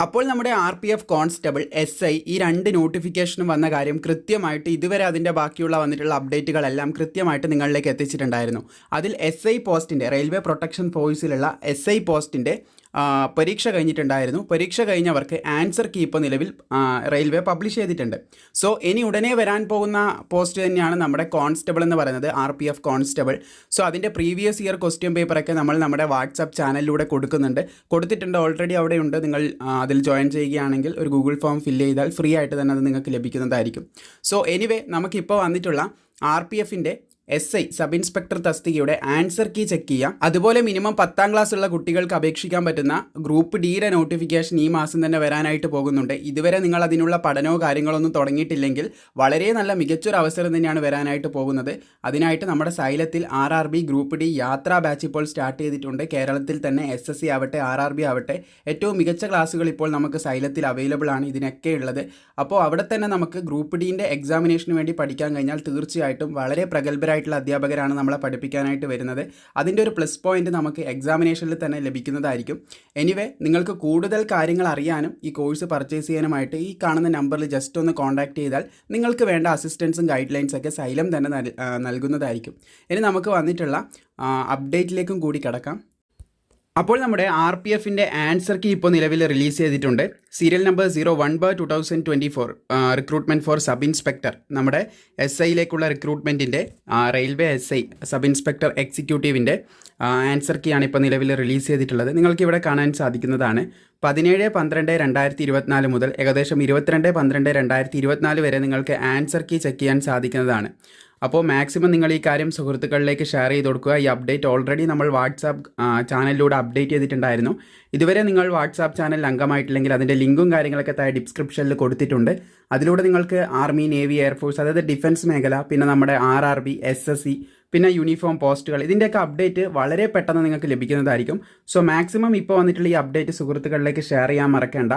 അപ്പോൾ നമ്മുടെ R P F constable S I ഈ രണ്ട് നോട്ടിഫിക്കേഷനും വന്ന കാര്യം കൃത്യമായിട്ട് ഇതുവരെ അതിന്റെ ബാക്കിയുള്ള വന്നിട്ടുള്ള അപ്ഡേറ്റുകളെല്ലാം കൃത്യമായിട്ട് നിങ്ങളിലേക്ക് എത്തിച്ചിട്ടുണ്ടായിരുന്നു. അതിൽ എസ് ഐ പോസ്റ്റിന്റെ റെയിൽവേ പ്രൊട്ടക്ഷൻ ഫോഴ്സിലുള്ള എസ് ഐ പോസ്റ്റിന്റെ പരീക്ഷ കഴിഞ്ഞിട്ടുണ്ടായിരുന്നു. പരീക്ഷ കഴിഞ്ഞവർക്ക് ആൻസർ കീ ഇപ്പോൾ നിലവിൽ റെയിൽവേ പബ്ലിഷ് ചെയ്തിട്ടുണ്ട്. സോ ഇനി ഉടനെ വരാൻ പോകുന്ന പോസ്റ്റ് തന്നെയാണ് നമ്മുടെ കോൺസ്റ്റബിൾ എന്ന് പറയുന്നത് R P F constable so അതിന്റെ പ്രീവിയസ് ഇയർ ക്വസ്റ്റ്യൻ പേപ്പറൊക്കെ നമ്മൾ നമ്മുടെ വാട്സപ്പ് ചാനലിലൂടെ കൊടുക്കുന്നുണ്ട്. കൊടുത്തിട്ടുണ്ട് ഓൾറെഡി അവിടെ ഉണ്ട്. നിങ്ങൾ അതിൽ ജോയിൻ ചെയ്യുകയാണെങ്കിൽ ഒരു ഗൂഗിൾ ഫോം ഫില്ല് ചെയ്താൽ ഫ്രീ ആയിട്ട് തന്നെ അത് നിങ്ങൾക്ക് ലഭിക്കുന്നതായിരിക്കും. സോ എനിവേ നമുക്കിപ്പോൾ വന്നിട്ടുള്ള ആർ പി എഫിന്റെ എസ് ഐ സബ് ഇൻസ്പെക്ടർ തസ്തികയുടെ ആൻസർ കീ ചെക്ക് ചെയ്യാം. അതുപോലെ മിനിമം പത്താം ക്ലാസ് ഉള്ള കുട്ടികൾക്ക് അപേക്ഷിക്കാൻ പറ്റുന്ന ഗ്രൂപ്പ് ഡിയുടെ നോട്ടിഫിക്കേഷൻ ഈ മാസം തന്നെ വരാനായിട്ട് പോകുന്നുണ്ട്. ഇതുവരെ നിങ്ങൾ അതിനുള്ള പഠനമോ കാര്യങ്ങളൊന്നും തുടങ്ങിയിട്ടില്ലെങ്കിൽ വളരെ നല്ല മികച്ചൊരു അവസരം തന്നെയാണ് വരാനായിട്ട് പോകുന്നത്. അതിനായിട്ട് നമ്മുടെ സൈലത്തിൽ R R B group D യാത്രാ ബാച്ച് ഇപ്പോൾ സ്റ്റാർട്ട് ചെയ്തിട്ടുണ്ട്. കേരളത്തിൽ തന്നെ എസ് എസ് സി ആവട്ടെ ആർ ആർ ബി ആവട്ടെ ഏറ്റവും മികച്ച ക്ലാസ്സുകൾ ഇപ്പോൾ നമുക്ക് സൈലത്തിൽ അവൈലബിൾ ആണ് ഇതിനൊക്കെ ഉള്ളത്. അപ്പോൾ അവിടെ തന്നെ നമുക്ക് ഗ്രൂപ്പ് ഡീന്റെ എക്സാമിനേഷന് വേണ്ടി പഠിക്കാൻ കഴിഞ്ഞാൽ തീർച്ചയായിട്ടും വളരെ പ്രഗത്ഭരായിട്ടുള്ള അധ്യാപകരാണ് നമ്മളെ പഠിപ്പിക്കാനായിട്ട് വരുന്നത്. അതിന്റെ ഒരു പ്ലസ് പോയിന്റ് നമുക്ക് എക്സാമിനേഷനിൽ തന്നെ ലഭിക്കുന്നതായിരിക്കും. എനിവേ നിങ്ങൾക്ക് കൂടുതൽ കാര്യങ്ങൾ അറിയാനും ഈ കോഴ്സ് പർച്ചേസ് ചെയ്യാനുമായിട്ട് ഈ കാണുന്ന നമ്പറിൽ ജസ്റ്റ് ഒന്ന് കോൺടാക്ട് ചെയ്താൽ നിങ്ങൾക്ക് വേണ്ട അസിസ്റ്റൻസും ഗൈഡ് ലൈൻസൊക്കെ സൈലം തന്നെ നൽ- നൽകുന്നതായിരിക്കും. ഇനി നമുക്ക് വന്നിട്ടുള്ള അപ്ഡേറ്റിലേക്കും കൂടി കിടക്കാം. അപ്പോൾ നമ്മുടെ ആർ പി എഫിന്റെ ആൻസർ കീ ഇപ്പോൾ നിലവിൽ റിലീസ് ചെയ്തിട്ടുണ്ട്. Serial number zero one by two thousand twenty four recruitment for sub inspector നമ്മുടെ എസ് ഐയിലേക്കുള്ള റിക്രൂട്ട്മെന്റിന്റെ railway S I sub inspector എക്സിക്യൂട്ടീവിന്റെ answer key ആണ് ഇപ്പോൾ നിലവിൽ റിലീസ് ചെയ്തിട്ടുള്ളത്. നിങ്ങൾക്ക് ഇവിടെ കാണാൻ സാധിക്കുന്നതാണ്. പതിനേഴ് പന്ത്രണ്ട് രണ്ടായിരത്തി ഇരുപത്തിനാല് മുതൽ ഏകദേശം ഇരുപത്തിരണ്ട് പന്ത്രണ്ട് രണ്ടായിരത്തി ഇരുപത്തിനാല് വരെ നിങ്ങൾക്ക് ആൻസർ കീ ചെക്ക് ചെയ്യാൻ സാധിക്കുന്നതാണ്. അപ്പോൾ മാക്സിമം നിങ്ങൾ ഈ കാര്യം സുഹൃത്തുക്കളിലേക്ക് ഷെയർ ചെയ്ത് കൊടുക്കുക. ഈ അപ്ഡേറ്റ് ഓൾറെഡി നമ്മൾ വാട്സാപ്പ് ചാനലിലൂടെ അപ്ഡേറ്റ് ചെയ്തിട്ടുണ്ടായിരുന്നു. ഇതുവരെ നിങ്ങൾ വാട്സാപ്പ് ചാനൽ അംഗമായിട്ടില്ലെങ്കിൽ അതിന്റെ ലിങ്കും കാര്യങ്ങളൊക്കെ താഴെ ഡിസ്ക്രിപ്ഷനിൽ കൊടുത്തിട്ടുണ്ട്. അതിലൂടെ നിങ്ങൾക്ക് ആർമി നേവി എയർഫോഴ്സ് അതായത് ഡിഫൻസ് മേഖല പിന്നെ നമ്മുടെ R R B S S C പിന്നെ യൂണിഫോം പോസ്റ്റുകൾ ഇതിന്റെയൊക്കെ അപ്ഡേറ്റ് വളരെ പെട്ടെന്ന് നിങ്ങൾക്ക് ലഭിക്കുന്നതായിരിക്കും. സോ മാക്സിമം ഇപ്പോൾ വന്നിട്ടുള്ള ഈ അപ്ഡേറ്റ് സുഹൃത്തുക്കളിലേക്ക് ഷെയർ ചെയ്യാൻ മറക്കേണ്ട.